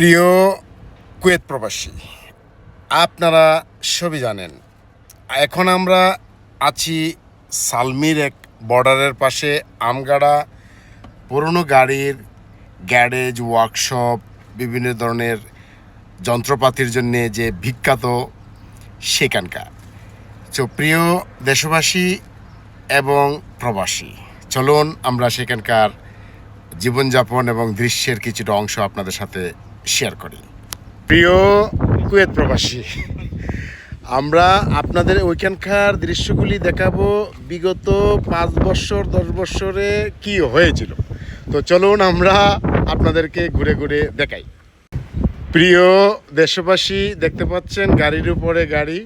প্রিয় কুয়েত প্রবাসী, আপনারা সবই জানেন, এখন আমরা আছি সালমির এক বর্ডারের পাশে আমগাড়া, পুরনো গাড়ির গ্যারেজ, ওয়ার্কশপ, বিভিন্ন ধরনের যন্ত্রপাতির জন্য যে বিখ্যাত সেখানকার। তো প্রিয় দেশবাসী এবং প্রবাসী, চলুন আমরা সেখানকার জীবনযাপন এবং দৃশ্যের কিছুটা অংশ আপনাদের সাথে শেয়ার করি প্রিয় কুয়েত প্রবাসী, আমরা আপনাদের ওইখানকার দৃশ্যগুলি দেখাবো বিগত পাঁচ বছর, দশ বছরে কি হয়েছিল। তো চলুন আমরা আপনাদেরকে ঘুরে ঘুরে দেখাই। প্রিয় দেশবাসী, দেখতে পাচ্ছেন গাড়ির উপরে গাড়ি,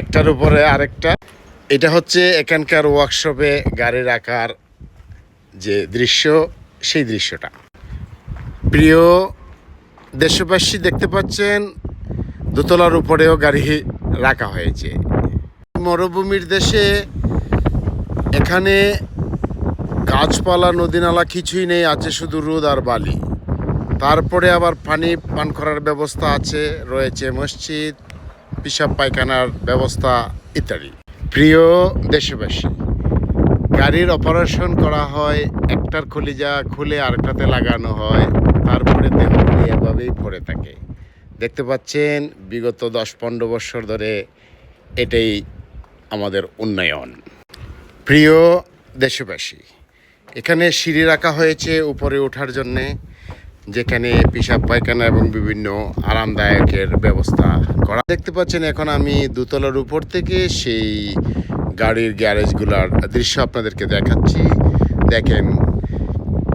একটার উপরে আরেকটা। এটা হচ্ছে এখানকার ওয়ার্কশপে গাড়ি রাখার যে দৃশ্য, সেই দৃশ্যটা। প্রিয় দেশবাসী দেখতে পাচ্ছেন, দোতলার উপরেও গাড়ি রাখা হয়েছে। মরুভূমির দেশে এখানে গাছপালা, নদীনালা কিছুই নেই, আছে শুধু রোদ আর বালি। তারপরে আবার পানি পান করার ব্যবস্থা আছে, রয়েছে মসজিদ পিসাব পায়খানার ব্যবস্থা ইত্যাদি। প্রিয় দেশবাসী, গাড়ির অপারেশন করা হয়, একটার কলিজা খুলে আরেকটাতে লাগানো হয়। তারপরে দেহগুলি এভাবেই পড়ে থাকে। দেখতে পাচ্ছেন, বিগত দশ পনেরো বছর ধরে এটাই আমাদের উন্নয়ন। প্রিয় দেশবাসী, এখানে সিঁড়ি রাখা হয়েছে উপরে ওঠার জন্যে, যেখানে পিসাব পায়খানা এবং বিভিন্ন আরামদায়কের ব্যবস্থা করা। দেখতে পাচ্ছেন, এখন আমি দোতলার উপর থেকে সেই গাড়ির গ্যারেজগুলার দৃশ্য আপনাদেরকে দেখাচ্ছি। দেখেন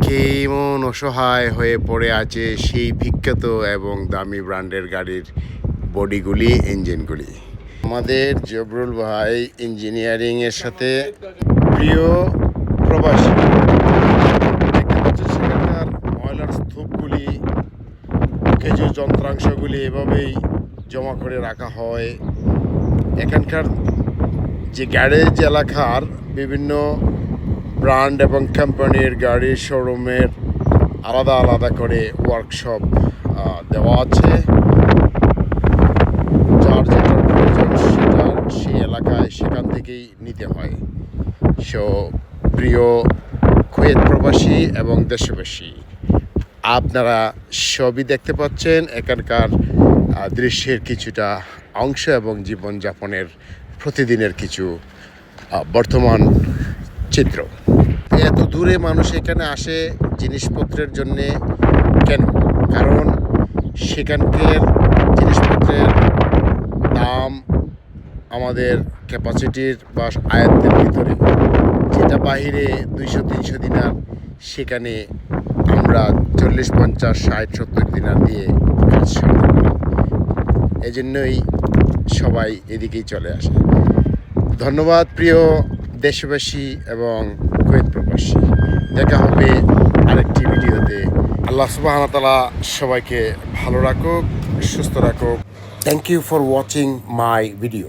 কেমন অসহায় হয়ে পড়ে আছে সেই বিখ্যাত এবং দামি ব্র্যান্ডের গাড়ির বডিগুলি ইঞ্জিনগুলি আমাদের জবরুল ভাই ইঞ্জিনিয়ারিং এর সাথে প্রিয় প্রবাসী। সেখানকার ময়লার স্তূপগুলি কিছু যন্ত্রাংশগুলি এভাবেই জমা করে রাখা হয়। এখানকার যে গ্যারেজ এলাকার বিভিন্ন ব্র্যান্ড এবং কোম্পানির গাড়ির শোরুমের আলাদা আলাদা করে ওয়ার্কশপ দেওয়া আছে। যার যেটা প্রয়োজন সেটা সেই এলাকায় সেখান থেকেই নিতে হয়। সো, প্রিয় কুয়েত প্রবাসী এবং দেশবাসী, আপনারা সবই দেখতে পাচ্ছেন এখানকার দৃশ্যের কিছুটা অংশ এবং জীবনযাপনের প্রতিদিনের কিছু বর্তমান চিত্র এত দূরে মানুষ এখানে আসে জিনিসপত্রের জন্যে কেন? কারণ সেখানকার জিনিসপত্রের দাম আমাদের ক্যাপাসিটির বা আয়ত্তের ভিতরে। যেটা বাহিরে দুইশো, তিনশো দিনার, সেখানে আমরা চল্লিশ, পঞ্চাশ, ষাট, সত্তর দিনার দিয়ে কাজ সারতে পারি। এই জন্যই সবাই এদিকেই চলে আসে। ধন্যবাদ প্রিয় দেশবাসী এবং কুয়েত প্রবাসী। দেখা হবে আরেকটি ভিডিওতে। আল্লাহ সুবাহ তালা সবাইকে ভালো রাখুক, সুস্থ রাখুক। Thank you for watching my video